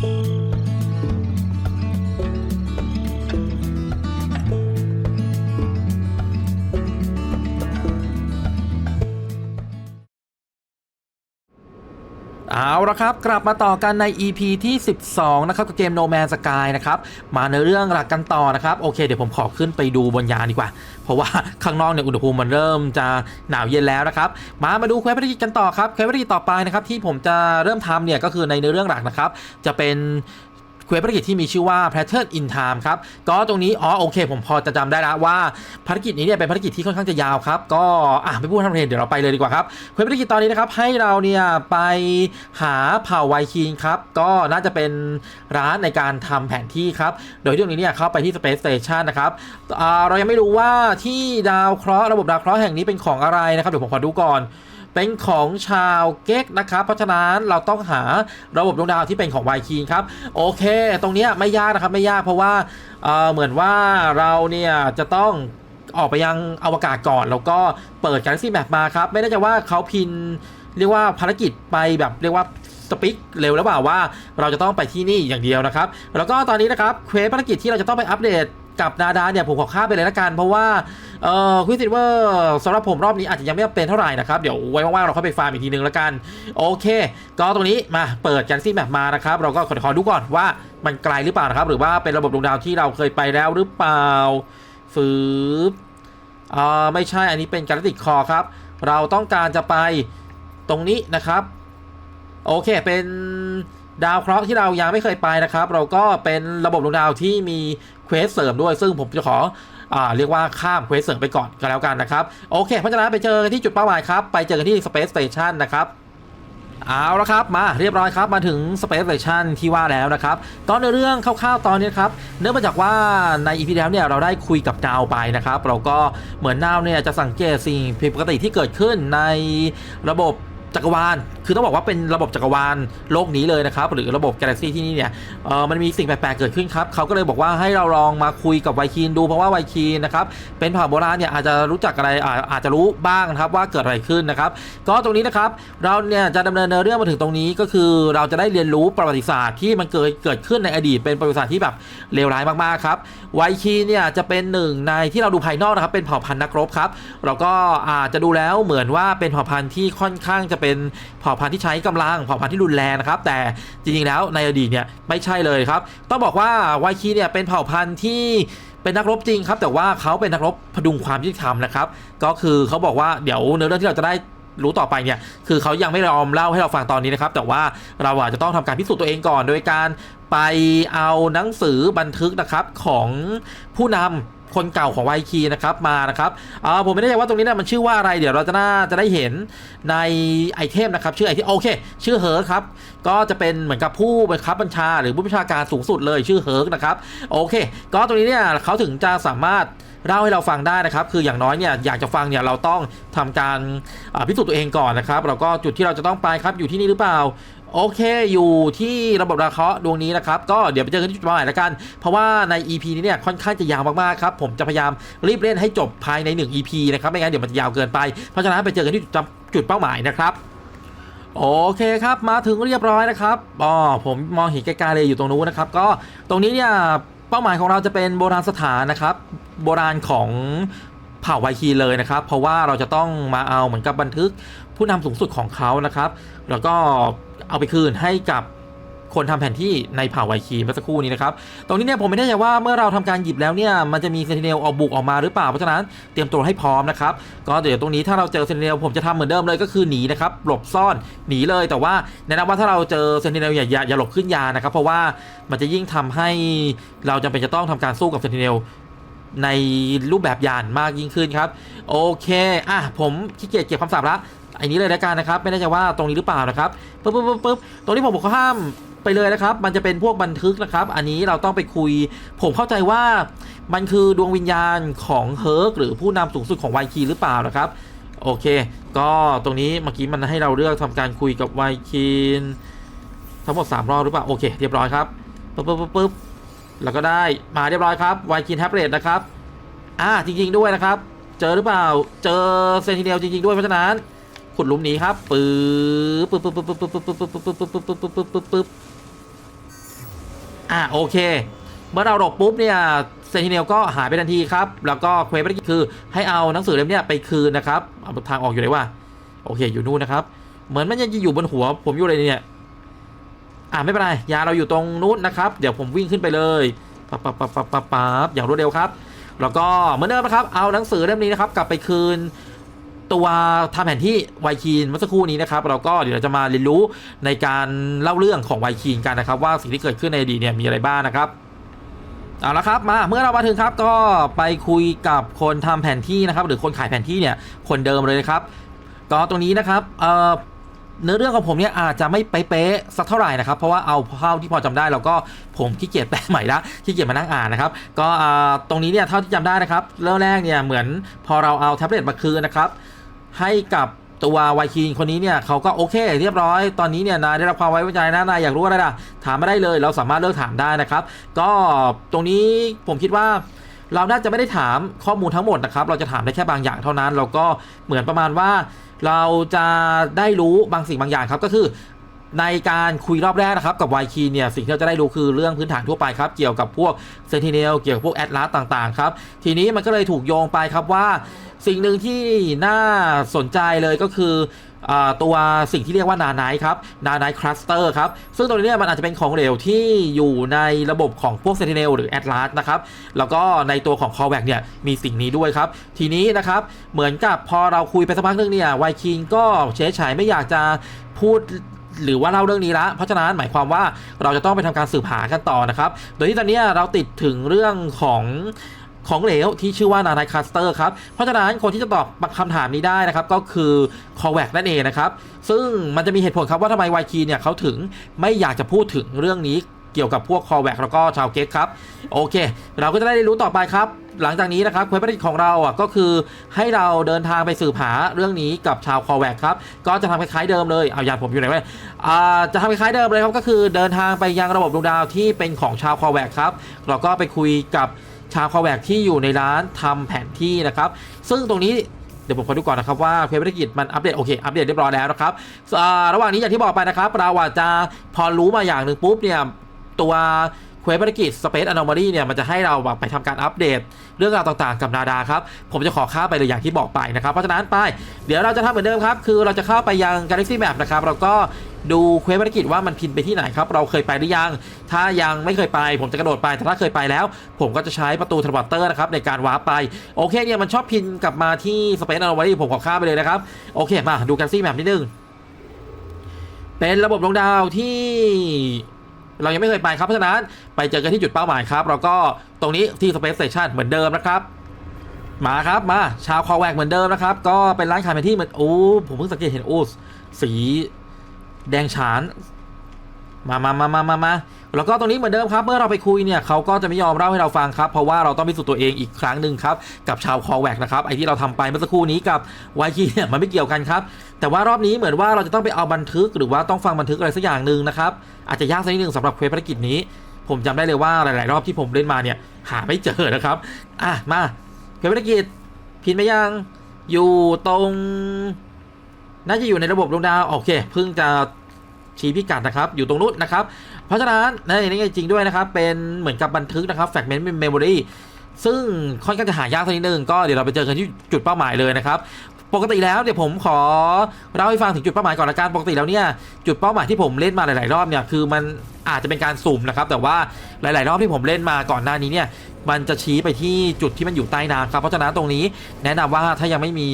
Bye. เอาละครับ กลับมาต่อกันใน EP ที่ 12 นะครับกับเกม No Man's Sky นะครับ มาในเรื่องหลักกันต่อนะครับ โอเคเดี๋ยวผมขอขึ้นไปดูบนยานดีกว่า เพราะว่าข้างนอกเนี่ยอุณหภูมิมันเริ่มจะหนาวเย็นแล้วนะครับ มามาดูเควสภารกิจกันต่อครับเควสภารกิจต่อไปนะครับที่ผมจะเริ่มทำเนี่ยก็คือในเนื้อเรื่องหลักนะครับ จะเป็น เควสภารกิจที่มีชื่อว่า Pattern in Time ครับ ก็ตรงนี้ อ๋อ โอเค ผมพอจะจำได้แล้วว่าภารกิจนี้เนี่ยเป็นภารกิจที่ค่อนข้างจะยาวครับ ก็อะไม่พูดทำเพลงเดี๋ยวเราไปเลยดีกว่าครับ เควสภารกิจตอนนี้นะครับ ให้เราเนี่ยไปหาเผ่าไวคิงครับ ก็น่าจะเป็นร้านในการทำแผนที่ครับ โดยที่ตรงนี้เนี่ยเข้าไปที่ Space Station นะครับเรายังไม่รู้ว่าที่ดาวเคราะห์ระบบดาวเคราะห์แห่งนี้เป็นของอะไรนะครับ เดี๋ยวผมขอดูก่อน เป็นของชาวเก๊กนะครับ เพราะฉะนั้นเราต้องหาระบบดวงดาวที่เป็นของไวคีนครับ โอเค ตรงนี้ไม่ยากนะครับไม่ยากเพราะว่าเเหมือนว่าเราเนี่ยจะต้องออกไปยังอวกาศก่อน แล้วก็เปิด Galaxy Map มาครับ ไม่แน่ใจว่าเขาพินเรียกว่าภารกิจไปแบบเรียกว่าสปิกเร็วแล้วเปล่าว่าเราจะต้องไปที่นี่อย่างเดียวนะครับ แล้วก็ตอนนี้นะครับเควสภารกิจที่เราจะต้องไปอัปเดต กับนาดาเนี่ยผมขอข้ามไปเลยละกัน เพราะว่าเอ่อควิซิเวอร์สำหรับผมรอบนี้อาจจะยังไม่เป็นเท่าไหร่นะครับเดี๋ยวไว้ว่างๆเราเข้าไปฟาร์มอีกทีนึงละกันโอเค ก็ตรงนี้มาเปิดกันซี่แมปมานะครับเราก็ขอขอดูก่อนว่ามันไกลหรือเปล่านะครับหรือว่าเป็นระบบดวงดาวที่เราเคยไปแล้วหรือเปล่าฟืบอ่าไม่ใช่อันนี้เป็นกาแล็กติกคอครับ เราต้องการจะไปตรงนี้นะครับ โอเคเป็น ดาวเคราะห์ที่เรายังไม่เคยไปนะครับ เราก็เป็นระบบดวงดาวที่มีเควสเสริมด้วย ซึ่งผมจะขออ่าเรียกว่าข้ามเควสเสริมไปก่อนก็แล้วกันนะครับ โอเคเพราะฉะนั้นไปเจอกันที่จุดเป้าหมายครับ ไปเจอกันที่ Space Station นะครับเอาละครับมาเรียบร้อยครับมาถึง Space Station ที่ว่าแล้วนะครับตอนในเรื่องคร่าวๆตอนนี้ครับเนื่องมาจากว่าในอีพีแล้วเนี่ยเราได้คุยกับดาวไปนะครับ เราก็เหมือนดาวเนี่ยจะสังเกตสิ่งผิดปกติที่เกิดขึ้นในระบบจักรวาล คือต้องบอกว่าเป็นระบบจักรวาลโลกนี้เลยนะครับ หรือระบบกาแล็กซี่ที่นี่เนี่ยเออมันมีสิ่งแปลกๆเกิดขึ้นครับเขาก็เลยบอกว่าให้เราลองมาคุยกับไวคีนดูเพราะว่าไวคีนนะครับเป็นเผ่าโบราณเนี่ยอาจจะรู้จักอะไรอาอาจจะรู้บ้างนะครับว่าเกิดอะไรขึ้นนะครับ ก็ตรงนี้นะครับเราเนี่ยจะดำเนินเรื่องมาถึงตรงนี้ก็คือเราจะได้เรียนรู้ประวัติศาสตร์ที่มันเกิดเกิดขึ้นในอดีตเป็นประวัติศาสตร์ที่แบบเลวร้ายมากๆครับไวคีนเนี่ยจะเป็นหนึ่งในที่เราดูภายนอกนะครับเป็นเผ่าพันธุ์นักรบครับเราก็อาจจะดูแล้วเหมือนว่าเป็นเผ่าพันธุ์ที่ค่อนข้างจะเป็นเผ่าพันธุ์ที่ใช้กำลังเผ่าพันธุ์ที่รุนแรงนะครับ แต่จริงๆแล้วในอดีตเนี่ยไม่ใช่เลยครับ ต้องบอกว่าไวคีเนี่ยเป็นเผ่าพันธุ์ที่เป็นนักรบจริงครับ แต่ว่าเขาเป็นนักรบพดุงความยุติธรรมนะครับ ก็คือเขาบอกว่าเดี๋ยวเนื้อเรื่องที่เราจะได้ รู้ต่อไปเนี่ยคือเขายังไม่ยอมเล่าให้เราฟังตอนนี้นะครับ แต่ว่าเราอาจจะต้องทำการพิสูจน์ตัวเองก่อน โดยการไปเอาหนังสือบันทึกนะครับของผู้นำคนเก่าของไวคีนะครับมานะครับอ่าผมไม่แน่ใจว่าตรงนี้นะมันชื่อว่าอะไรเดี๋ยวเราจะน่าจะได้เห็นในไอเทมนะครับชื่อไอเทมโอเค ชื่อเฮิร์กครับก็จะเป็นเหมือนกับผู้บังคับบัญชา หรือผู้บัญชาการสูงสุดเลยชื่อเฮิร์กนะครับโอเค ก็ตรงนี้เนี่ยเขาถึงจะสามารถ เล่าให้เราฟังได้นะครับ คืออย่างน้อยเนี่ยอยากจะฟังเนี่ยเราต้องทำการพิสูจน์ตัวเองก่อนนะครับแล้วก็จุดที่เราจะต้องไปครับอยู่ที่นี่หรือเปล่าโอเค อยู่ที่ระบบดาเคาะดวงนี้นะครับ ก็เดี๋ยวไปเจอกันที่จุดหมายแล้วกัน เพราะว่าใน EP นี้เนี่ยค่อนข้างจะยาวมากๆครับ ผมจะพยายามรีบเล่นให้จบภายใน 1 EP นะครับ ไม่งั้นเดี๋ยวมันจะยาวเกินไป เพราะฉะนั้นไปเจอกันที่จุดจุดเป้าหมายนะครับ โอเคครับ มาถึงเรียบร้อยนะครับ อ๋อ ผมมองเห็นไกลๆเลยอยู่ตรงนู้นนะครับ ก็ตรงนี้เนี่ย เป้าหมายของเราจะเป็นโบราณสถานนะครับ โบราณของเผ่าไวคีเลยนะครับ เพราะว่าเราจะต้องมาเอาเหมือนกับบันทึกผู้นำสูงสุดของเขานะครับ แล้วก็เอาไปคืนให้กับ คนทำแผนที่ในเผ่าไวคีเมื่อสักครู่นี้นะครับ ตรงนี้เนี่ยผมไม่แน่ใจว่าเมื่อเราทำการหยิบแล้วเนี่ยมันจะมีเซนติเนลออกบุกออกมาหรือเปล่า เพราะฉะนั้นเตรียมตัวให้พร้อมนะครับ ก็เดี๋ยวตรงนี้ถ้าเราเจอเซนติเนลผมจะทำเหมือนเดิมเลยก็คือหนีนะครับ หลบซ่อนหนีเลยแต่ว่าแนะนำว่าถ้าเราเจอเซนติเนลอย่าอย่าอย่าหลบขึ้นยานะครับ เพราะว่ามันจะยิ่งทำให้เราจำเป็นจะต้องทำการสู้กับเซนติเนลในรูปแบบยานมากยิ่งขึ้นครับ โอเค อะ ผมขี้เกียจเก็บคำศัพท์ละอันนี้เลยแล้วกันนะครับ ไม่แน่ใจว่าตรงนี้หรือเปล่านะครับ ปึ๊บปึ๊บปึ๊บปึ๊บตรงนี้ผมบอกเขาห้าม ไปเลยนะครับ มันจะเป็นพวกบันทึกนะครับ อันนี้เราต้องไปคุย ผมเข้าใจว่ามันคือดวงวิญญาณของเฮิร์กหรือผู้นำสูงสุดของไวคีหรือเปล่านะครับ โอเค ก็ตรงนี้เมื่อกี้มันให้เราเลือกทำการคุยกับไวคีนทั้งหมด3รอบหรือเปล่า โอเค เรียบร้อยครับปึ๊บปึ๊บปึ๊บปึ๊บแล้วก็ได้มาเรียบร้อยครับไวคินแท็บเล็ตนะครับ อ่าจริง ๆ ด้วยนะครับ เจอหรือเปล่า เจอเซนติเนลจริง ๆ ด้วยเพราะฉะนั้นขุดลุมนี้ครับปึ๊บปึ๊บปึ๊บปึ๊บปึ๊บปึ๊บปึ๊บปึ๊บปึ๊บปึ๊บปึ๊บปึ๊บปึ๊บปึ๊บปึ๊บ อะโอเค เมื่อเราหลบปุ๊บเนี่ยเซนติเนลก็หายไปทันทีครับ แล้วก็เควสภารกิจคือให้เอาหนังสือเล่มนี้ไปคืนนะครับเอาทางออกอยู่ไหนวะโอเคอยู่นู่นนะครับ เหมือนมันยังจะอยู่บนหัวผมอยู่เลยเนี่ยอ่าไม่เป็นไรยาเราอยู่ตรงนู้นนะครับ เดี๋ยวผมวิ่งขึ้นไปเลยปั๊บปั๊บปั๊บปั๊บปั๊บปั๊บอย่างรวดเร็วครับ แล้วก็เหมือนเดิมนะครับ เอาหนังสือเล่มนี้นะครับ กลับไปคืน ตัวทำแผนที่ไวคีนเมื่อสักครู่นี้นะครับ เราก็เดี๋ยวเราจะมาเรียนรู้ในการเล่าเรื่องของไวคีนกันนะครับ ว่าสิ่งที่เกิดขึ้นในอดีตเนี่ยมีอะไรบ้างนะครับเอาละครับมาเมื่อเรามาถึงครับก็ไปคุยกับคนทำแผนที่นะครับ หรือคนขายแผนที่เนี่ยคนเดิมเลยนะครับ ก็ตรงนี้นะครับเอ่อเนื้อเรื่องของผมเนี่ยอาจจะไม่เป๊ะสักเท่าไหร่นะครับ เพราะว่าเอาเท่าที่พอจำได้แล้วก็ผมขี้เกียจแปลใหม่ละขี้เกียจมานั่งอ่านนะครับ ก็ตรงนี้เนี่ยเท่าที่จำได้นะครับ เริ่มแรกเนี่ยเหมือนพอเราเอาแท็บเล็ตมาคืนนะครับ ให้กับตัววายคีนคนนี้เนี่ยเขาก็โอเค เรียบร้อยตอนนี้เนี่ยนายได้รับความไว้วางใจนะนายอยากรู้อะไรล่ะถามมาได้เลย เราสามารถเลือกถามได้นะครับ ก็ตรงนี้ผมคิดว่า เราน่าจะไม่ได้ถามข้อมูลทั้งหมดนะครับ เราจะถามได้แค่บางอย่างเท่านั้น เราก็เหมือนประมาณว่า เราจะได้รู้บางสิ่งบางอย่างครับก็คือ ในการคุยรอบแรกนะครับกับไวคีเนี่ยสิ่งที่เราจะได้รู้คือเรื่องพื้นฐานทั่วไปครับ เกี่ยวกับพวกเซนติเนลเกี่ยวกับพวกแอตลาสต่างๆครับ ทีนี้มันก็เลยถูกโยงไปครับว่า สิ่งหนึ่งที่น่าสนใจเลยก็คือตัวสิ่งที่เรียกว่านาไนครับนาไนคลัสเตอร์ครับ ซึ่งตรงนี้เนี่ยมันอาจจะเป็นของเหลวที่อยู่ในระบบของพวก Sentinel หรือ Atlas นะครับแล้วก็ในตัวของ c a l l b a c k เนี่ยมีสิ่งนี้ด้วยครับ ทีนี้นะครับเหมือนกับพอเราคุยไปสักพักหนึงเนี่ยไวคิงก็เฉยเฉยไม่อยากจะพูด หรือว่าเล่าเรื่องนี้ละ เพราะฉะนั้นหมายความว่าเราจะต้องไปทำการสืบหากันต่อนะครับ โดยที่ตอนนี้เราติดถึงเรื่องของของเหลวที่ชื่อว่านาไนคาสเตอร์ครับ เพราะฉะนั้นคนที่จะตอบคำถามนี้ได้นะครับ ก็คือคอแวกนั่นเองนะครับ ซึ่งมันจะมีเหตุผลครับว่าทำไมไวคีเนี่ยเขาถึงไม่อยากจะพูดถึงเรื่องนี้เกี่ยวกับพวกคอแวกแล้วก็ชาวเก๊กครับ โอเค เราก็จะได้รู้ต่อไปครับ หลังจากนี้นะครับเควสภารกิจของเราอะก็คือให้เราเดินทางไปสืบหาเรื่องนี้กับชาวคอแวกครับก็จะทำคล้ายๆเดิมเลยเอายาผมอยู่ไหนวะอ่าจะทำคล้ายๆเดิมเลยครับก็คือเดินทางไปยังระบบดวงดาวที่เป็นของชาวคอแวกครับเราก็ไปคุยกับชาวคอแวกที่อยู่ในร้านทำแผนที่นะครับ ซึ่งตรงนี้เดี๋ยวผมขอดูก่อนนะครับว่าเควสภารกิจมันอัปเดตโอเคอัปเดตเรียบร้อยแล้วนะครับระหว่างนี้อย่างที่บอกไปนะครับเราอาจจะพอรู้มาอย่างหนึ่งปุ๊บเนี่ยตัว ควสภารกิจ Space Anomaly เนี่ยมันจะให้เราไปทำการอัปเดต เรื่องราวต่างๆกับนาดาครับ ผมจะขอข้าไปเลยอย่างที่บอกไปนะครับ เพราะฉะนั้นไป เดี๋ยวเราจะทำเหมือนเดิมครับ คือเราจะเข้าไปยัง Galaxy Map นะครับเราก็ดูเควสภารกิจว่ามันพินไปที่ไหนครับ เราเคยไปหรือยัง ถ้ายังไม่เคยไป ผมจะกระโดดไป แต่ถ้าเคยไปแล้ว ผมก็จะใช้ประตูทรวอเตอร์นะครับในการวาร์ปไป โอเคเนี่ยมันชอบพินกลับมาที่ Space Anomaly ผมขอข้าไปเลยนะครับ โอเคมาดู Galaxy Map นิดนึง เป็นระบบดวงดาวที่ เรายังไม่เคยไปครับเพราะฉะนั้นไปเจอกันที่จุดเป้าหมายครับเราก็ตรงนี้ที่ Space Station เหมือนเดิมนะครับมาครับมาชาวคอแวกเหมือนเดิมนะครับ ก็เป็นร้านขายแผนที่เหมือนโอ้ผมเพิ่งสังเกตเห็นโอ้สีแดงฉาน มามามามามามาแล้วก็ตรงนี้เหมือนเดิมครับ เมื่อเราไปคุยเนี่ยเขาก็จะไม่ยอมเล่าให้เราฟังครับ เพราะว่าเราต้องพิสูจน์ตัวเองอีกครั้งหนึ่งครับ กับชาวคอแวกนะครับ ไอที่เราทำไปเมื่อสักครู่นี้กับไวคีเนี่ยมันไม่เกี่ยวกันครับ แต่ว่ารอบนี้เหมือนว่าเราจะต้องไปเอาบันทึกหรือว่าต้องฟังบันทึกอะไรสักอย่างหนึ่งนะครับ อาจจะยากสักนิดหนึ่งสำหรับเควสภารกิจนี้ ผมจำได้เลยว่าหลาย ๆ รอบที่ผมเล่นมาเนี่ยหาไม่เจอนะครับ อะมาเควสภารกิจพินไปยังอยู่ตรงน่าจะอยู่ในระบบดวงดาวโอเคเพิ่งจะ ชี้พิกัดนะครับ อยู่ตรงนู้นนะครับ เพราะฉะนั้นในนี้จริงด้วยนะครับ เป็นเหมือนกับบันทึกนะครับ fragment memory ซึ่งค่อนข้างจะหายากสักนิดนึง ก็เดี๋ยวเราไปเจอกันที่จุดเป้าหมายเลยนะครับ ปกติแล้วเดี๋ยวผมขอเล่าให้ฟังถึงจุดเป้าหมายก่อนละกันปกติแล้วเนี่ยจุดเป้าหมายที่ผมเล่นมาหลาย ๆ รอบเนี่ยคือมันอาจจะเป็นการสุ่มนะครับ แต่ว่าหลาย ๆ รอบที่ผมเล่นมาก่อนหน้านี้เนี่ย มันจะชี้ไปที่จุดที่มันอยู่ใต้น้ำครับ เพราะฉะนั้นตรงนี้แนะนำว่าถ้ายังไม่มี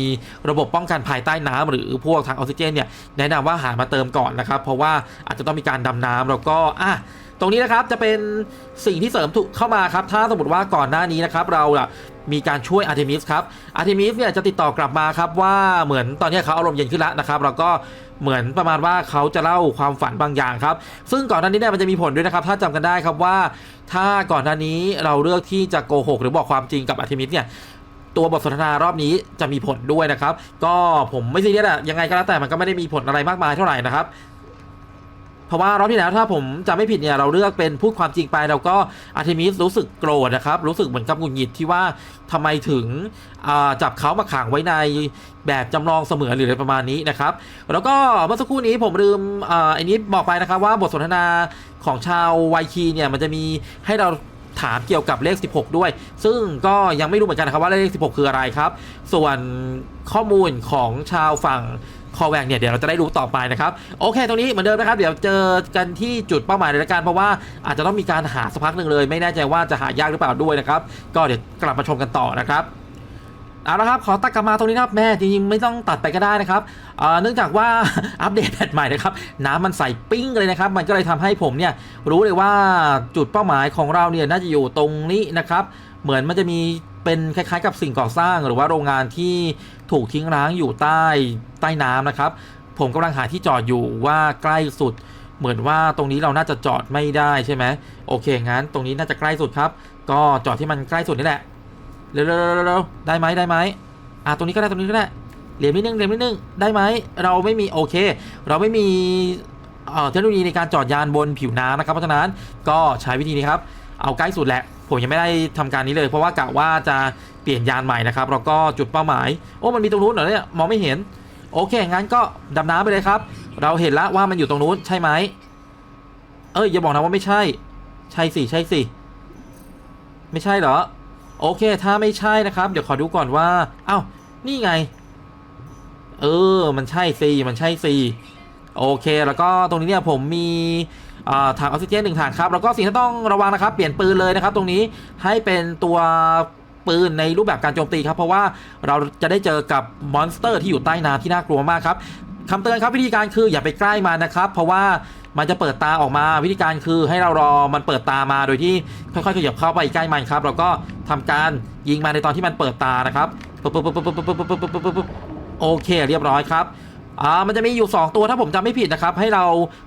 ระบบป้องกันภายใต้น้ำหรือพวกทางออกซิเจนเนี่ยแนะนำว่าหามาเติมก่อนนะครับ เพราะว่าอาจจะต้องมีการดำน้ำแล้วก็อะ ตรงนี้นะครับจะเป็นสิ่งที่เสริมถูกเข้ามาครับ ถ้าสมมติว่าก่อนหน้านี้นะครับ เราอะมีการช่วยอาร์เทมิสครับอาร์เทมิสเนี่ยจะติดต่อกลับมาครับว่าเหมือนตอนนี้เขาอารมณ์เย็นขึ้นแล้วนะครับแล้วก็เหมือนประมาณว่าเขาจะเล่าความฝันบางอย่างครับ ซึ่งก่อนหน้านี้เนี่ยมันจะมีผลด้วยนะครับ ถ้าจำกันได้ครับว่า ถ้าก่อนหน้านี้เราเลือกที่จะโกหกหรือบอกความจริงกับอาร์เทมิสเนี่ยตัวบทสนทนารอบนี้จะมีผลด้วยนะครับ ก็ผมไม่ซีเรียสอะยังไงก็แล้วแต่มันก็ไม่ได้มีผลอะไรมากมายเท่าไหร่นะครับ เพราะว่ารอบที่แล้วถ้าผมจำไม่ผิดเนี่ยเราเลือกเป็นพูดความจริงไปเราก็อาร์เทมิสรู้สึกโกรธนะครับ รู้สึกเหมือนกับหงุดหงิดที่ว่าทำไมถึงจับเขามาขังไว้ในแบบจำลองเสมือนหรืออะไรประมาณนี้นะครับ แล้วก็เมื่อสักครู่นี้ผมลืมอ,อันนี้บอกไปนะครับว่าบทสนทนาของชาวไวคีเนี่ยมันจะมีให้เราถามเกี่ยวกับเลข 16 ด้วย ซึ่งก็ยังไม่รู้เหมือนกันนะครับว่าเลข 16 คืออะไรครับ ส่วนข้อมูลของชาวฝั่ง คอแวกเนี่ยเดี๋ยวเราจะได้รู้ต่อไปนะครับโอเค ตรงนี้เหมือนเดิมนะครับ เดี๋ยวเจอกันที่จุดเป้าหมายในการเพราะว่าอาจจะต้องมีการหาสักพักหนึ่งเลย ไม่แน่ใจว่าจะหายากหรือเปล่าด้วยนะครับก็เดี๋ยวกลับมาชมกันต่อนะครับเอาละครับ ขอตัดกลับมาตรงนี้นะครับแม่จริงๆ ไม่ต้องตัดไปก็ได้นะครับเนื่องจากว่าอัปเดตแพทใหม่นะครับน้ำมันใสปิ้งเลยนะครับ มันก็เลยทำให้ผมเนี่ยรู้เลยว่าจุดเป้าหมายของเราเนี่ยน่าจะอยู่ตรงนี้นะครับ เหมือนมันจะมี เป็นคล้ายๆ กับสิ่งก่อสร้างหรือว่าโรงงานที่ถูกทิ้งร้างอยู่ใต้ใต้น้ำนะครับ ผมกำลังหาที่จอดอยู่ว่าใกล้สุด เหมือนว่าตรงนี้เราน่าจะจอดไม่ได้ใช่ไหมโอเคงั้นตรงนี้น่าจะใกล้สุดครับ ก็จอดที่มันใกล้สุดนี่แหละเร็วๆๆๆได้ไหมได้ไหมอะตรงนี้ก็ได้ตรงนี้ก็ได้เหรียญนิดนึงเหรียญนิดนึงได้ไหมเราไม่มีโอเค เราไม่มีเทคโนโลยีในการจอดยานบนผิวน้ำนะครับเพราะฉะนั้นก็ใช้วิธีนี้ครับ เอาใกล้สุดแหละ ผมยังไม่ได้ทำการนี้เลย เพราะว่ากะว่าจะเปลี่ยนยานใหม่นะครับแล้วก็จุดเป้าหมาย โอ้มันมีตรงนู้นเหรอเนี่ยมองไม่เห็น โอเคงั้นก็ดำน้ำไปเลยครับ เราเห็นแล้วว่ามันอยู่ตรงนู้นใช่ไหมเอ้ยอย่าบอกนะว่าไม่ใช่ ใช่สิใช่สิไม่ใช่เหรอ โอเค ถ้าไม่ใช่นะครับ เดี๋ยวขอดูก่อนว่าเอ้านี่ไง เออ มันใช่สิมันใช่สิโอเค แล้วก็ตรงนี้เนี่ยผมมี ทางออกซิเจนหนึ่งถังครับแล้วก็สิ่งที่ต้องระวังนะครับ เปลี่ยนปืนเลยนะครับ ตรงนี้ให้เป็นตัวปืนในรูปแบบการโจมตีครับ เพราะว่าเราจะได้เจอกับมอนสเตอร์ที่อยู่ใต้น้ำที่น่ากลัวมากครับคำเตือนครับวิธีการคืออย่าไปใกล้มานะครับ เพราะว่ามันจะเปิดตาออกมาวิธีการคือให้เรารอมันเปิดตามาโดยที่ค่อยๆขยับเข้าไปใกล้มันครับเราก็ทำการยิงมาในตอนที่มันเปิดตานะครับโอเคเรียบร้อยครับ อ่ามันจะมีอยู่ 2 ตัวถ้าผมจำไม่ผิดนะครับ ให้เรา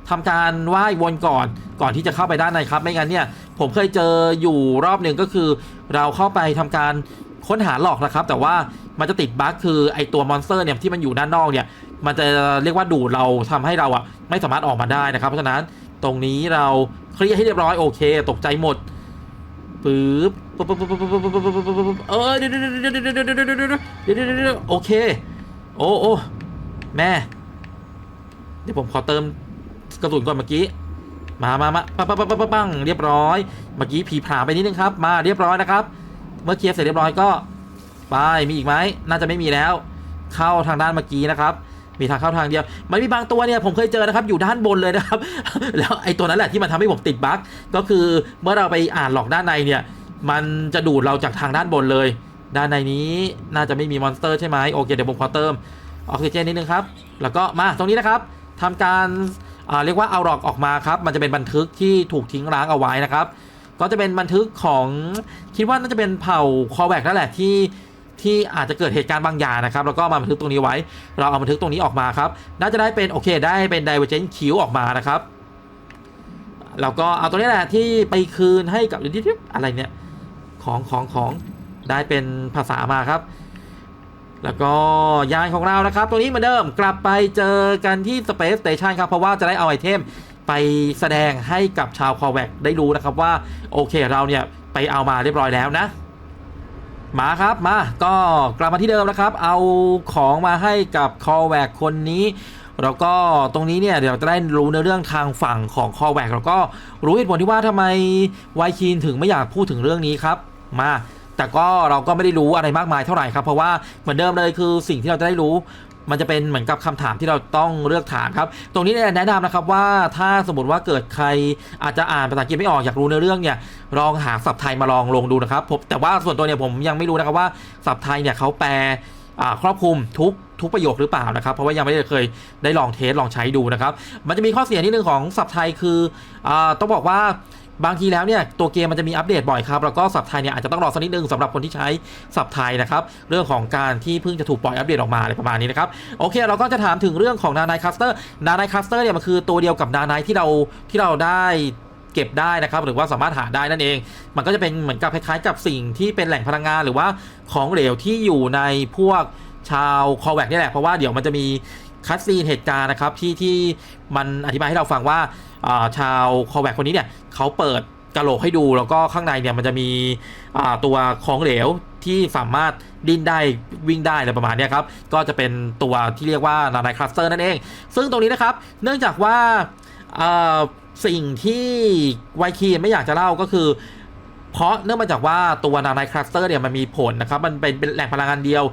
ทำการว่ายวนก่อนก่อนที่จะเข้าไปด้านในครับ ไม่งั้นเนี่ย ผมเคยเจออยู่รอบหนึ่งก็คือ เราเข้าไปทำการค้นหาหลอกนะครับ แต่ว่ามันจะติดบั๊กคือไอตัวมอนสเตอร์เนี่ยที่มันอยู่ด้านนอกเนี่ย มันจะเรียกว่าดูดเราทำให้เราอะไม่สามารถออกมาได้นะครับ เพราะฉะนั้นตรงนี้เราเคลียร์ให้เรียบร้อยโอเค ตกใจหมดปึ๊บปึ๊บปึ๊บปึ๊บปึ๊บปึ๊บปึ๊บปึ๊บปึ๊บปึ๊บเออเดี๋ยวเดี๋ยวเดี๋ยวเดี๋ยวเดี๋ยวเดี๋ยวเดี๋ยวเดี๋ยวเดี๋ยวเดี๋ยวเดี๋ยวโอเคโอ้โอ้ แม่ เดี๋ยวผมขอเติมกระสุนก่อนเมื่อกี้ มามามาปังปังปังปังปังปังเรียบร้อย เมื่อกี้ผีผลาไปนิดนึงครับ มาเรียบร้อยนะครับ เมื่อเคลียร์เสร็จเรียบร้อยก็ ไป มีอีกไหม น่าจะไม่มีแล้ว เข้าทางด้านเมื่อกี้นะครับ มีทางเข้าทางเดียว มันมีบางตัวเนี่ยผมเคยเจอนะครับ อยู่ด้านบนเลยนะครับ แล้วไอ้ตัวนั้นแหละที่มันทำให้ผมติดบั๊ก ก็คือเมื่อเราไปอ่านหลอกด้านในเนี่ย มันจะดูดเราจากทางด้านบนเลย ด้านในนี้น่าจะไม่มีมอนสเตอร์ใช่ไหมโอเคเดี๋ยวผมขอเติม ออกซิเจนนิดนึงครับ แล้วก็มาตรงนี้นะครับทำการเรียกว่าเอาหลอกออกมาครับ มันจะเป็นบันทึกที่ถูกทิ้งร้างเอาไว้นะครับ ก็จะเป็นบันทึกของคิดว่าน่าจะเป็นเผ่าคอแวกนั่นแหละที่ที่อาจจะเกิดเหตุการณ์บางอย่างนะครับ แล้วก็มาบันทึกตรงนี้ไว้ เราเอาบันทึกตรงนี้ออกมาครับ น่าจะได้เป็นโอเคได้เป็น divergent Q ออกมานะครับ แล้วก็เอาตัวนี้แหละที่ไปคืนให้กับอะไรเนี่ย ของของของได้เป็นภาษามาครับ แล้วก็ยานของเรานะครับตัวนี้เหมือนเดิมกลับไปเจอกันที่ Space Station ครับ เพราะว่าจะได้เอาไอเทมไปแสดงให้กับชาวคอแวกได้รู้นะครับว่า โอเคเราเนี่ย ไปเอามาเรียบร้อยแล้วนะ มาครับมาก็กลับมาที่เดิมนะครับ เอาของมาให้กับคอแวกคนนี้แล้วก็ตรงนี้เนี่ยเดี๋ยวจะได้รู้ในเรื่องทางฝั่งของคอแวกแล้วก็รู้เหตุผลที่ว่าทำไมไวคีนถึงไม่อยากพูดถึงเรื่องนี้ครับ มา แต่ก็เราก็ไม่ได้รู้อะไรมากมายเท่าไหร่ครับ เพราะว่าเหมือนเดิมเลยคือสิ่งที่เราจะได้รู้มันจะเป็นเหมือนกับคำถามที่เราต้องเลือกถามครับ ตรงนี้แนะนำนะครับว่าถ้าสมมติว่าเกิดใครอาจจะอ่านภาษาอังกฤษไม่ออกอยากรู้ในเรื่องเนี่ยลองหาศัพท์ไทยมาลองลงดูนะครับผมแต่ว่าส่วนตัวเนี่ยผมยังไม่รู้นะครับว่าศัพท์ไทยเนี่ยเขาแปลครอบคลุมทุกทุกประโยคหรือเปล่านะครับ เพราะว่ายังไม่ได้เคยได้ลองเทสลองใช้ดูนะครับ มันจะมีข้อเสียนิดนึงของศัพท์ไทยคืออต้องบอกว่า บางทีแล้วเนี่ยตัวเกมมันจะมีอัปเดตบ่อยครับแล้วก็ศัพท์ไทยเนี่ยอาจจะต้องรอสักนิดนึงสำหรับคนที่ใช้ศัพท์ไทยนะครับเรื่องของการที่เพิ่งจะถูกปล่อยอัปเดตออกมาอะไรประมาณนี้นะครับโอเค เราก็จะถามถึงเรื่องของนาไนคัสเตอร์นาไนคัสเตอร์เนี่ยมันคือตัวเดียวกับนาไนที่เราที่เราได้เก็บได้นะครับหรือว่าสามารถหาได้นั่นเอง มันก็จะเป็นเหมือนกับคล้ายๆกับสิ่งที่เป็นแหล่งพลังงานหรือว่าของเหลวที่อยู่ในพวกชาวคอแวกนี่แหละเพราะว่าเดี๋ยวมันจะมีคัสซีนเหตุการณ์นะครับที่ที่มันอธิบายให้เราฟังว่า ชาวคอแวกคนนี้เนี่ยเขาเปิดกระโหลกให้ดูแล้วก็ข้างในเนี่ยมันจะมีตัวของเหลวที่สามารถดิ้นได้วิ่งได้อะไรประมาณนี้ครับ ก็จะเป็นตัวที่เรียกว่านาไนคลัสเตอร์นั่นเอง ซึ่งตรงนี้นะครับ เนื่องจากว่าสิ่งที่ไวคีไม่อยากจะเล่าก็คือ เพราะเนื่องมาจากว่าตัวนาไนคลัสเตอร์เนี่ยมันมีผลนะครับ มันเป็นแหล่งพลังงานเดียว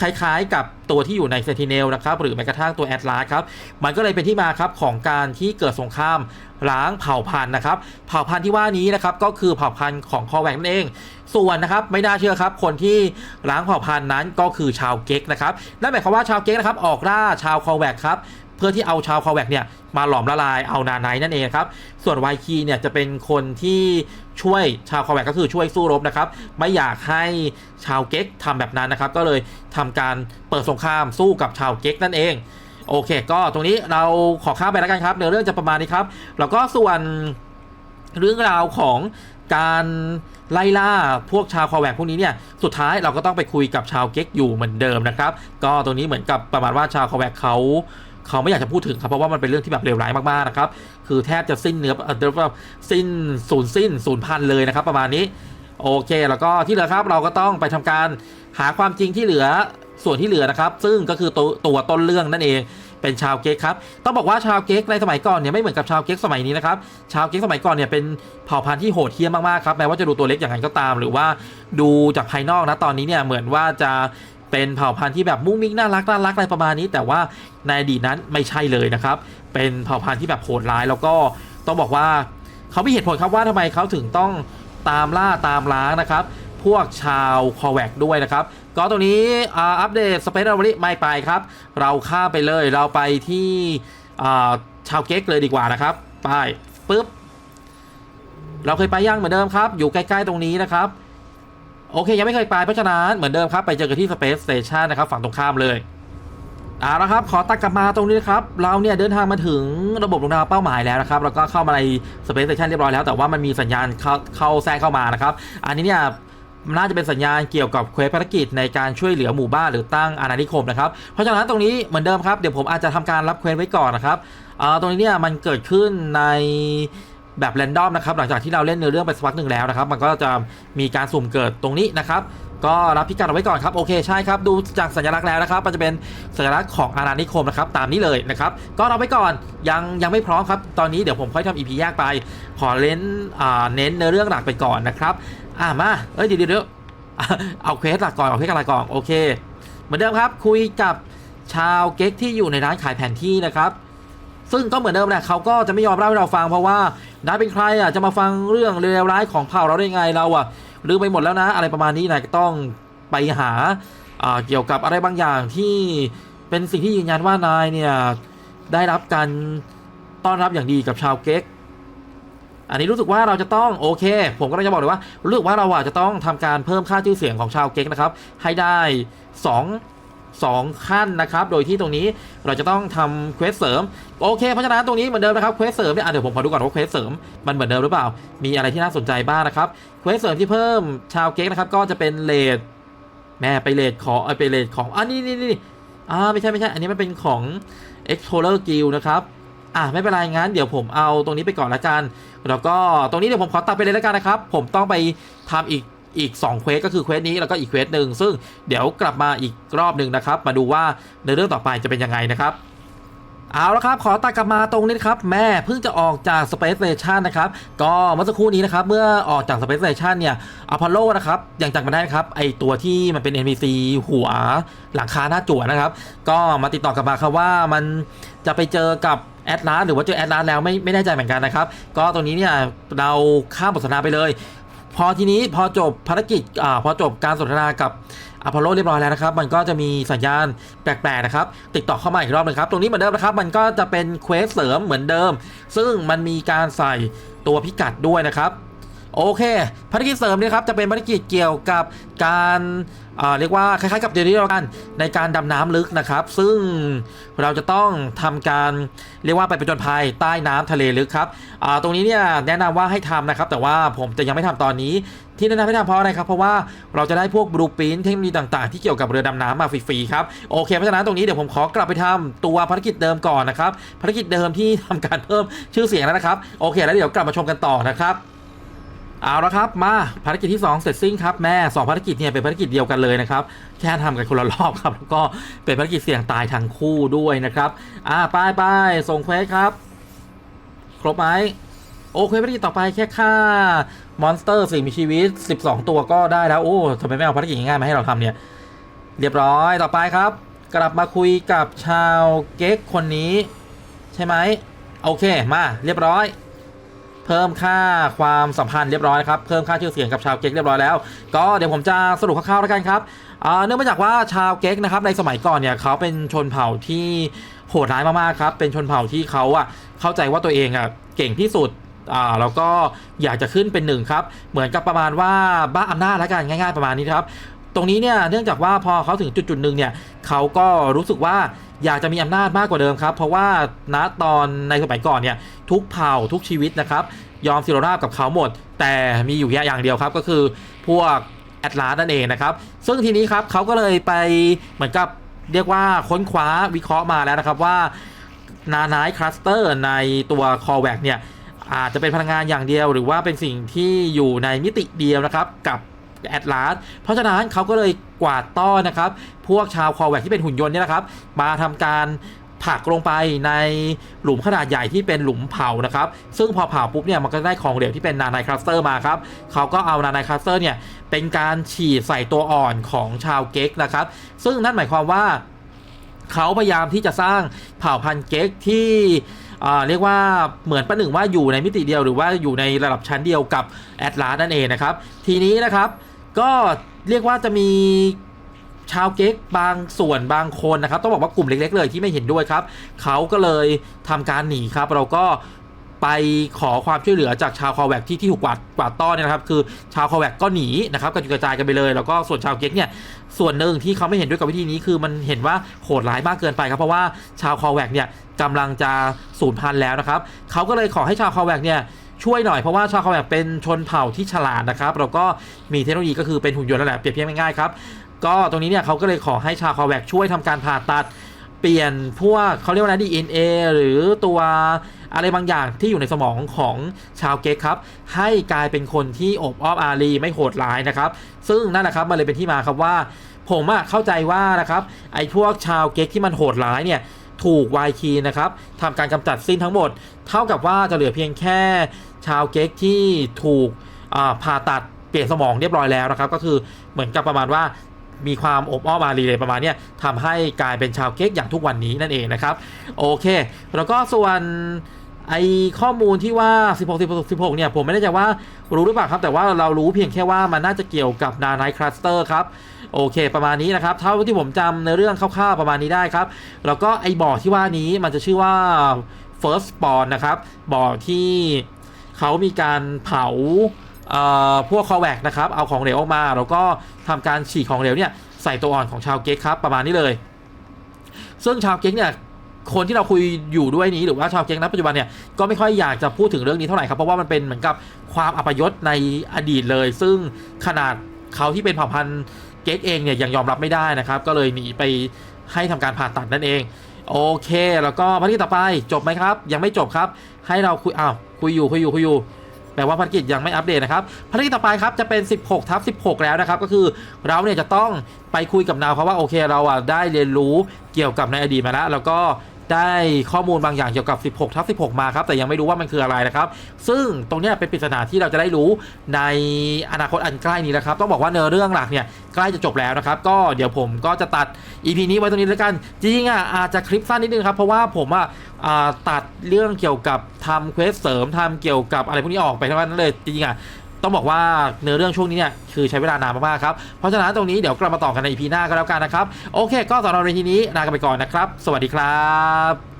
คล้ายๆ กับตัวที่อยู่ในเซนติเนลนะครับหรือแม้กระทั่งตัวแอตลาสครับมันก็เลยเป็นที่มาครับของการที่เกิดสงครามล้างเผ่าพันธุ์นะครับเผ่าพันธุ์ที่ว่านี้นะครับก็คือเผ่าพันธุ์ของคอแวกนั่นเอง ส่วนนะครับไม่น่าเชื่อครับ คนที่ล้างเผ่าพันธุ์นั้นก็คือชาวเก๊กนะครับนั่นหมายความว่าชาวเก๊กนะครับออกล่าชาวคอแวกครับ เพื่อที่เอาชาวคอแวกเนี่ยมาหลอมละลายเอานาไนนั่นเองครับ ส่วนไวคีเนี่ยจะเป็นคนที่ช่วยชาวคอแวกก็คือช่วยสู้รบนะครับ ไม่อยากให้ชาวเก๊กทำแบบนั้นนะครับ ก็เลยทำการเปิดสงครามสู้กับชาวเก๊กนั่นเองโอเค ก็ตรงนี้เราขอข้ามไปแล้วกันครับเนื้อเรื่องจะประมาณนี้ครับ แล้วก็ส่วนเรื่องราวของการไล่ล่าพวกชาวคอแวกพวกนี้เนี่ยสุดท้ายเราก็ต้องไปคุยกับชาวเก๊กอยู่เหมือนเดิมนะครับ ก็ตรงนี้เหมือนกับประมาณว่าชาวคอแวกเขา เขาไม่อยากจะพูดถึงครับเพราะว่ามันเป็นเรื่องที่แบบเลวร้ายมากๆนะครับคือแทบจะสิ้นเนื้อเอ่อเรียกว่าสิ้นสูญสิ้นสูญพันเลยนะครับประมาณนี้โอเค แล้วก็ที่เหลือครับเราก็ต้องไปทำการหาความจริงที่เหลือส่วนที่เหลือนะครับ ซึ่งก็คือตัวตัวต้นเรื่องนั่นเองเป็นชาวเก๊กครับ ต้องบอกว่าชาวเก๊กในสมัยก่อนเนี่ยไม่เหมือนกับชาวเก๊กสมัยนี้นะครับ ชาวเก๊กสมัยก่อนเนี่ยเป็นเผ่าพันธุ์ที่โหดเหี้ยมมากๆครับ แม้ว่าจะดูตัวเล็กอย่างไรก็ตาม หรือว่าดูจากภายนอกนะตอนนี้เนี่ยเหมือนว่าจะ เป็นเผ่าพันธุ์ที่แบบมุ้งมิ้งน่ารักน่ารักอะไรประมาณนี้ แต่ว่าในอดีตนั้นไม่ใช่เลยนะครับ เป็นเผ่าพันธุ์ที่แบบโหดร้ายแล้วก็ต้องบอกว่าเขามีเหตุผลครับว่าทำไมเขาถึงต้องตามล่าตามล้างนะครับ พวกชาวคอแวกด้วยนะครับ ก็ตรงนี้อ่าอัปเดตสเปซอ r ริไม่ไปครับ เราข้ามไปเลยเราไปที่อ่าชาวเก๊กเลยดีกว่านะครับไปปุ๊บเราเคยไปย่างเหมือนเดิมครับ อยู่ใกล้ ๆ ตรงนี้นะครับ โอเค ยังไม่เคยไปเพราะฉะนั้นเหมือนเดิมครับ ไปเจอกันที่ Space Station นะครับ ฝั่งตรงข้ามเลยเอาละครับ ขอตัดกลับมาตรงนี้นะครับ เราเนี่ยเดินทางมาถึงระบบลงดาวเป้าหมายแล้วนะครับ แล้วก็เข้ามาใน Space Station เรียบร้อยแล้ว แต่ว่ามันมีสัญญาณเข้าเข้าแทรกเข้ามานะครับ อันนี้เนี่ยน่าจะเป็นสัญญาณเกี่ยวกับเควสภารกิจในการช่วยเหลือหมู่บ้านหรือตั้งอาณานิคมนะครับ เพราะฉะนั้นตรงนี้เหมือนเดิมครับ เดี๋ยวผมอาจจะทำการรับเควสไว้ก่อนนะครับตรงนี้เนี่ยมันเกิดขึ้นใน แบบแรนดอมนะครับหลังจากที่เราเล่นเนื้อเรื่องไปสักพักหนึ่งแล้วนะครับ มันก็จะมีการสุ่มเกิดตรงนี้นะครับ ก็รับพิกัดเอาไว้ก่อนครับโอเคใช่ครับดูจากสัญลักษณ์แล้วนะครับ มันจะเป็นสัญลักษณ์ของอาณานิคมนะครับตามนี้เลยนะครับ ก็เราไว้ก่อนยังยังไม่พร้อมครับ ตอนนี้เดี๋ยวผมค่อยทำอีพีแยกไป ขอเน้นอ่าเน้นเนื้อเรื่องหลักไปก่อนนะครับอ่ามาเอ้ยเดี๋ยวเดี๋ยวเดี๋ยวเอาเควสหลักก่อนเอาเควสหลักก่อนโอเค เหมือนเดิมครับ คุยกับชาวเก๊กที่อยู่ในร้านขายแผนที่นะครับ ซึ่งก็เหมือนเดิมแหละเขาก็จะไม่ยอมเล่าให้เราฟังเพราะว่านายเป็นใครอะจะมาฟังเรื่องเลวร้ายของเผ่าเราได้ไงเราอะลืมไปหมดแล้วนะอะไรประมาณนี้นายก็ต้องไปหาเกี่ยวกับอะไรบางอย่างที่เป็นสิ่งที่ยืนยันว่านายเนี่ยได้รับการต้อนรับอย่างดีกับชาวเก๊ก อันนี้รู้สึกว่าเราจะต้องโอเค ผมก็เลยจะบอกเลยว่ารู้สึกว่าเราอะจะต้องทำการเพิ่มค่าชื่อเสียงของชาวเก๊กนะครับ ให้ได้ 2 2 ขั้นนะครับ โดยที่ตรงนี้เราจะต้องทำเควสเสริม โอเค เพราะฉะนั้นตรงนี้เหมือนเดิมนะครับ เควสเสริมเนี่ยเดี๋ยวผมขอดูก่อนว่าเควสเสริมมันเหมือนเดิมหรือเปล่า มีอะไรที่น่าสนใจบ้างนะครับ เควสเสริมที่เพิ่มชาวเก๊กนะครับ ก็จะเป็นเลดแม่ไปเลดของไปเลดของอะนี่นี่นี่อ่าไม่ใช่ไม่ใช่ อันนี้มันเป็นของ Explorer Guild นะครับอะไม่เป็นไรงั้นเดี๋ยวผมเอาตรงนี้ไปก่อนละกัน แล้วก็ตรงนี้เดี๋ยวผมขอตัดไปเลยล้วกันนะครับ ผมต้องไปทำอีก อีก2เควสก็คือเควสนี้แล้วก็อีกเควสหนึ่งซึ่งเดี๋ยวกลับมาอีกรอบหนึ่งนะครับ มาดูว่าในเรื่องต่อไปจะเป็นยังไงนะครับเอาละครับ ขอตัดกลับมาตรงนี้นครับ แม่เพิ่งจะออกจาก Space Station นะครับ ก็เมื่อสักครู่นี้นะครับ เมื่อออกจาก Space Station เนี่ยอพอลโลนะครับอย่างจำมาได้ครับ ไอตัวที่มันเป็น NPC หัวหลังคาหน้าจั่วนะครับ ก็มาติดต่อกลับมาครับว่ามันจะไปเจอกับแอดลาสหรือว่าเจอแอดลาสแล้วไม่ไม่แน่ใจเหมือนกันนะครับ ก็ตรงนี้เนี่ยเราข้ามบทสนทนาไปเลย พอทีนี้พอจบภารกิจอ่าพอจบการสนทนากับอพอลโลเรียบร้อยแล้วนะครับ มันก็จะมีสัญญาณแปลกๆนะครับ ติดต่อเข้ามาอีกรอบหนึงครับ ตรงนี้เหมือนเดิมนะครับ มันก็จะเป็นเควสเสริมเหมือนเดิม ซึ่งมันมีการใส่ตัวพิกัดด้วยนะครับ โอเคภารกิจเสริมนี่ครับจะเป็นภารกิจเกี่ยวกับการเรียกว่าคล้ายๆกับเดลี่กันในการดำน้ำลึกนะครับ ซึ่งเราจะต้องทำการเรียกว่าไปประจนภัยใต้น้ำทะเลลึกครับตรงนี้เนี่ยแนะนำว่าให้ทำนะครับ แต่ว่าผมจะยังไม่ทำตอนนี้ที่แนะนำให้ทำเพราะอะไรครับ เพราะว่าเราจะได้พวกบลูปินเทคโนโลยีต่างๆ ที่เกี่ยวกับเรือดำน้ำมาฟรีๆครับโอเคเพราะฉะนั้นตรงนี้เดี๋ยวผมขอกลับไปทำตัวภารกิจเดิมก่อนนะครับภารกิจเดิมที่ทำการเพิ่มชื่อเสียงแล้วนะครับ โอเค แล้วเดี๋ยวกลับมาชมกันต่อนะครับ เอาละครับมาภารกิจที่ 2 เสร็จสิ้นครับแม่2ภารกิจเนี่ยเป็นภารกิจเดียวกันเลยนะครับ แค่ทำกันคนละรอบครับแล้วก็เป็นภารกิจเสี่ยงตายทั้งคู่ด้วยนะครับ อ่าไปไปส่งเควสครับ ครบไหมโอเคภารกิจต่อไปแค่ฆ่ามอนสเตอร์สิ่งมีชีวิต 12 ตัวก็ได้แล้ว โอ้ทำไมไม่เอาภารกิจง่ายๆมาให้เราทำเนี่ย เรียบร้อยต่อไปครับ กลับมาคุยกับชาวเก๊กคนนี้ ใช่ไหมโอเคมา เรียบร้อย เพิ่มค่าความสัมพันธ์เรียบร้อยครับ เพิ่มค่าชื่อเสียงกับชาวเก๊กเรียบร้อยแล้ว ก็เดี๋ยวผมจะสรุปคร่าวๆแล้วกันครับเนื่องมาจากว่าชาวเก๊กนะครับในสมัยก่อนเนี่ยเขาเป็นชนเผ่าที่โหดร้ายมากๆครับ เป็นชนเผ่าที่เขาอะเข้าใจว่าตัวเองอะเก่งที่สุดอ่าแล้วก็อยากจะขึ้นเป็นหนึ่งครับ เหมือนกับประมาณว่าบ้าอำนาจแล้วกันง่าย ๆประมาณนี้ครับ ตรงนี้เนี่ยเนื่องจากว่าพอเขาถึงจุดจุดๆหนึ่งเนี่ยเขาก็รู้สึกว่า อยากจะมีอำนาจมากกว่าเดิมครับ เพราะว่าณตอนในสมัยก่อนเนี่ยทุกเผ่าทุกชีวิตนะครับ ยอมสิโรราบกับเขาหมด แต่มีอยู่แค่อย่างเดียวครับก็คือพวกแอตลาสนั่นเองนะครับ ซึ่งทีนี้ครับเขาก็เลยไปเหมือนกับเรียกว่าค้นคว้าวิเคราะห์มาแล้วนะครับว่านาไนคลัสเตอร์ในตัวคอแวกเนี่ยอาจจะเป็นพลังงานอย่างเดียว หรือว่าเป็นสิ่งที่อยู่ในมิติเดียวนะครับกับแอตลาสเพราะฉะนั้นเขาก็เลย วาดต้อนนะครับ พวกชาวคอแวกที่เป็นหุ่นยนต์เนี่ยนะครับ มาทำการผลักลงไปในหลุมขนาดใหญ่ที่เป็นหลุมเผานะครับ ซึ่งพอเผาปุ๊บเนี่ยมันก็ได้ของเหลวที่เป็นนาไนคลัสเตอร์มาครับ เขาก็เอานาไนคลัสเตอร์เนี่ยเป็นการฉีดใส่ตัวอ่อนของชาวเก๊กนะครับ ซึ่งนั่นหมายความว่าเขาพยายามที่จะสร้างเผ่าพันธุ์เก๊กที่เรียกว่าเหมือนประหนึ่งว่าอยู่ในมิติเดียวหรือว่าอยู่ในระดับชั้นเดียวกับแอตลาสนั่นเองนะครับ ทีนี้นะครับก็ เรียกว่าจะมีชาวเก๊กบางส่วนบางคนนะครับ ต้องบอกว่ากลุ่มเล็ก ๆ เลยที่ไม่เห็นด้วยครับ เขาก็เลยทำการหนีครับ เราก็ไปขอความช่วยเหลือจากชาวคอแวกที่ที่ถูกกวาดกวาดต้อนเนี่ยนะครับ คือชาวคอแวกก็หนีนะครับกระจุกระจายกันไปเลย แล้วก็ส่วนชาวเก๊กเนี่ยส่วนหนึ่งที่เขาไม่เห็นด้วยกับวิธีนี้คือมันเห็นว่าโหดร้ายมากเกินไปครับเพราะว่าชาวคอแวกเนี่ยกำลังจะสูญพันธุ์แล้วนะครับเขาก็เลยขอให้ชาวคอแวกเนี่ย ช่วยหน่อยเพราะว่าชาวคอแวกเป็นชนเผ่าที่ฉลาดนะครับแล้วก็มีเทคโนโลยีก็คือเป็นหุ่นยนต์นั่นแหละเปรียบเทียบง่ายๆครับก็ตรงนี้เนี่ยเขาก็เลยขอให้ชาวคอแวกช่วยทำการผ่าตัดเปลี่ยนพวกเขาเรียกว่าอะไร DNA หรือตัวอะไรบางอย่างที่อยู่ในสมองของชาวเก๊กครับ ให้กลายเป็นคนที่อบอ้อมอารีไม่โหดร้ายนะครับ ซึ่งนั่นแหละครับมันเลยเป็นที่มาครับว่า ผมอะเข้าใจว่านะครับไอ้พวกชาวเก๊กที่มันโหดร้ายเนี่ย ถูกวายคีนะครับทำการกำจัดสิ้นทั้งหมด เท่ากับว่าจะเหลือเพียงแค่ชาวเก๊กที่ถูกผ่าตัดเปลี่ยนสมองเรียบร้อยแล้วนะครับ ก็คือเหมือนกับประมาณว่ามีความอบอ้อมารีเลยประมาณนี้ทำให้กลายเป็นชาวเก๊กอย่างทุกวันนี้นั่นเองนะครับโอเค แล้วก็ส่วนไอข้อมูลที่ว่า 16 16 16 เนี่ย ผมไม่แน่ใจว่ารู้หรือเปล่าครับ แต่ว่าเรารู้เพียงแค่ว่ามันน่าจะเกี่ยวกับนาไนคลัสเตอร์ครับ โอเค ประมาณนี้นะครับ เท่าที่ผมจำในเรื่องคร่าวๆประมาณนี้ได้ครับ แล้วก็ไอบ่อที่ว่านี้มันจะชื่อว่า first spawn นะครับ บ่อที่เขามีการเผาเอ่อพวกคอแวกนะครับ เอาของเหลวออกมา แล้วก็ทำการฉีกของเหลวเนี่ยใส่ตัวอ่อนของชาวเก๊กครับ ประมาณนี้เลย ซึ่งชาวเก๊กเนี่ยคนที่เราคุยอยู่ด้วยนี้หรือว่าชาวเก๊กณปัจจุบันเนี่ยก็ไม่ค่อยอยากจะพูดถึงเรื่องนี้เท่าไหร่ครับเพราะว่ามันเป็นเหมือนกับความอัปยศในอดีตเลย ซึ่งขนาดเขาที่เป็นเผ่าพันธุ์ เก๊กเองเนี่ยยังยอมรับไม่ได้นะครับ ก็เลยหนีไปให้ทำการผ่าตัดนั่นเอง โอเค แล้วก็ภารกิจต่อไปจบไหมครับ ยังไม่จบครับ ให้เราคุยอ้าวคุยอยู่คุยอยู่คุยอยู่แปลว่าภารกิจยังไม่อัปเดตนะครับภารกิจต่อไปครับจะเป็น 16ทับ16 แล้วนะครับ ก็คือเราเนี่ยจะต้องไปคุยกับนาวเขาว่าโอเคเราอะได้เรียนรู้เกี่ยวกับในอดีตมาแล้วแล้วก็ ได้ข้อมูลบางอย่างเกี่ยวกับ 16ทับ16 มาครับ แต่ยังไม่รู้ว่ามันคืออะไรนะครับ ซึ่งตรงนี้เป็นปริศนาที่เราจะได้รู้ในอนาคตอันใกล้นี้นะครับ ต้องบอกว่าเนื้อเรื่องหลักเนี่ยใกล้จะจบแล้วนะครับ ก็เดี๋ยวผมก็จะตัด EP นี้ไว้ตรงนี้แล้วกัน จริงๆอะอาจจะคลิปสั้นนิดนึงครับ เพราะว่าผมอะอ่าตัดเรื่องเกี่ยวกับทำเควสเสริมทำเกี่ยวกับอะไรพวกนี้ออกไปทั้งนั้นเลยจริงๆอะ ต้องบอกว่าเนื้อเรื่องช่วงนี้เนี่ยคือใช้เวลานานมากๆครับเพราะฉะนั้นตรงนี้เดี๋ยวกลับมาต่อกันในอีพีหน้าก็แล้วกันนะครับโอเค ก็สำหรับในทีนี้ลากันไปก่อนนะครับ สวัสดีครับ